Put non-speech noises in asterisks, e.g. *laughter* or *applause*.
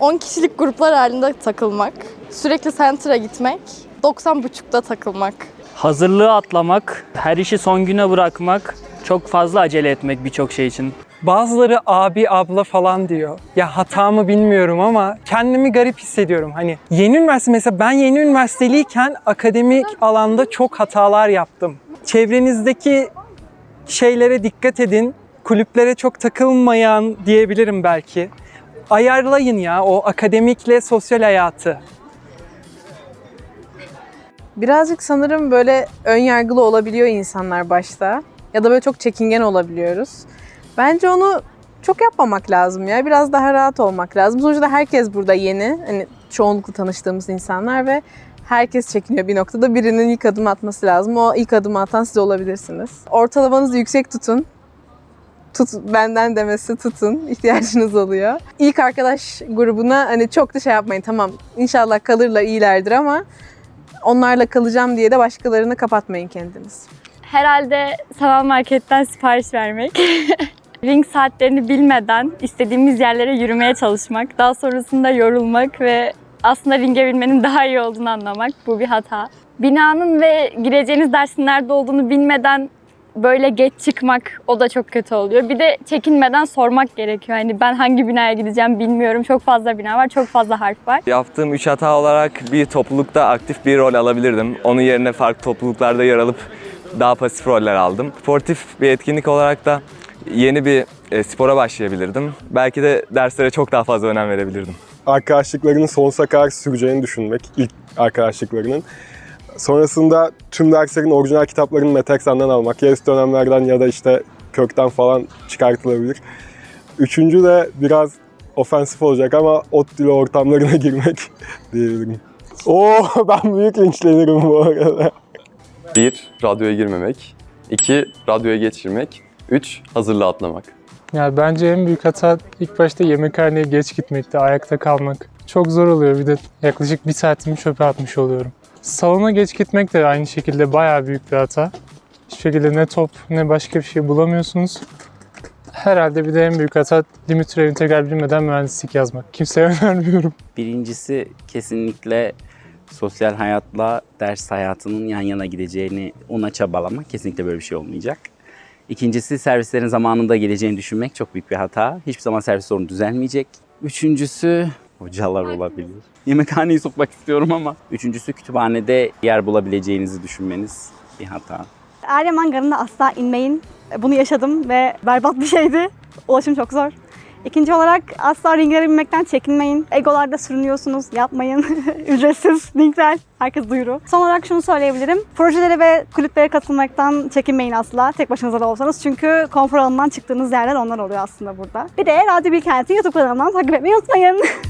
10 kişilik gruplar halinde takılmak, sürekli center'a gitmek, 90.5'da takılmak. Hazırlığı atlamak, her işi son güne bırakmak, çok fazla acele etmek birçok şey için. Bazıları abi abla falan diyor. Ya hatamı bilmiyorum ama kendimi garip hissediyorum. Hani yeni üniversite mesela ben yeni üniversiteliyken akademik alanda çok hatalar yaptım. Çevrenizdeki şeylere dikkat edin. Kulüplere çok takılmayan diyebilirim belki. Ayarlayın ya o akademikle sosyal hayatı. Birazcık sanırım böyle ön yargılı olabiliyor insanlar başta. Ya da böyle çok çekingen olabiliyoruz. Bence onu çok yapmamak lazım ya. Biraz daha rahat olmak lazım. Sonuçta herkes burada yeni. Hani çoğunlukla tanıştığımız insanlar ve herkes çekiniyor bir noktada. Birinin ilk adım atması lazım. O ilk adımı atan siz olabilirsiniz. Ortalamanızı yüksek tutun. Tut, benden demesi tutun. ihtiyacınız oluyor. İlk arkadaş grubuna hani çok da şey yapmayın. Tamam inşallah kalırlar iyilerdir ama onlarla kalacağım diye de başkalarını kapatmayın kendiniz. Herhalde sanal marketten sipariş vermek. *laughs* Ring saatlerini bilmeden istediğimiz yerlere yürümeye çalışmak. Daha sonrasında yorulmak ve aslında ringe binmenin daha iyi olduğunu anlamak. Bu bir hata. Binanın ve gireceğiniz dersin nerede olduğunu bilmeden böyle geç çıkmak o da çok kötü oluyor. Bir de çekinmeden sormak gerekiyor. Hani ben hangi binaya gideceğim bilmiyorum. Çok fazla bina var, çok fazla harf var. Yaptığım üç hata olarak bir toplulukta aktif bir rol alabilirdim. Onun yerine farklı topluluklarda yer alıp daha pasif roller aldım. Sportif bir etkinlik olarak da yeni bir e, spora başlayabilirdim. Belki de derslere çok daha fazla önem verebilirdim. arkadaşlıklarının sonsuza kadar süreceğini düşünmek ilk arkadaşlıklarının. Sonrasında tüm derslerin orijinal kitaplarını Metexan'dan almak. Ya üst dönemlerden ya da işte kökten falan çıkartılabilir. Üçüncü de biraz ofensif olacak ama ot dili ortamlarına *laughs* girmek diyebilirim. Oo *laughs* ben büyük linçlenirim bu arada. 1. Radyoya girmemek. 2. Radyoya geçirmek. 3. Hazırlığı atlamak. Yani bence en büyük hata ilk başta yemekhaneye geç gitmekti, ayakta kalmak. Çok zor oluyor bir de yaklaşık bir saatimi çöpe atmış oluyorum. Salona geç gitmek de aynı şekilde bayağı büyük bir hata. Hiçbir şekilde ne top ne başka bir şey bulamıyorsunuz. Herhalde bir de en büyük hata limit türev integral bilmeden mühendislik yazmak. Kimseye *laughs* önermiyorum. Birincisi kesinlikle sosyal hayatla ders hayatının yan yana gideceğini ona çabalamak. Kesinlikle böyle bir şey olmayacak. İkincisi servislerin zamanında geleceğini düşünmek çok büyük bir hata. Hiçbir zaman servis sorunu düzelmeyecek. Üçüncüsü hocalar olabilir. Yemekhaneyi sokmak istiyorum ama. Üçüncüsü kütüphanede yer bulabileceğinizi düşünmeniz bir hata. Eryaman Garı'na asla inmeyin. Bunu yaşadım ve berbat bir şeydi. Ulaşım çok zor. İkinci olarak asla ringlere binmekten çekinmeyin. Egolarda sürünüyorsunuz, yapmayın. *laughs* Ücretsiz linkler, herkes duyuru. Son olarak şunu söyleyebilirim. Projelere ve kulüplere katılmaktan çekinmeyin asla. Tek başınıza da olsanız. Çünkü konfor alanından çıktığınız yerler onlar oluyor aslında burada. Bir de Radyo Bilkent'in YouTube kanalından takip etmeyi unutmayın. *laughs*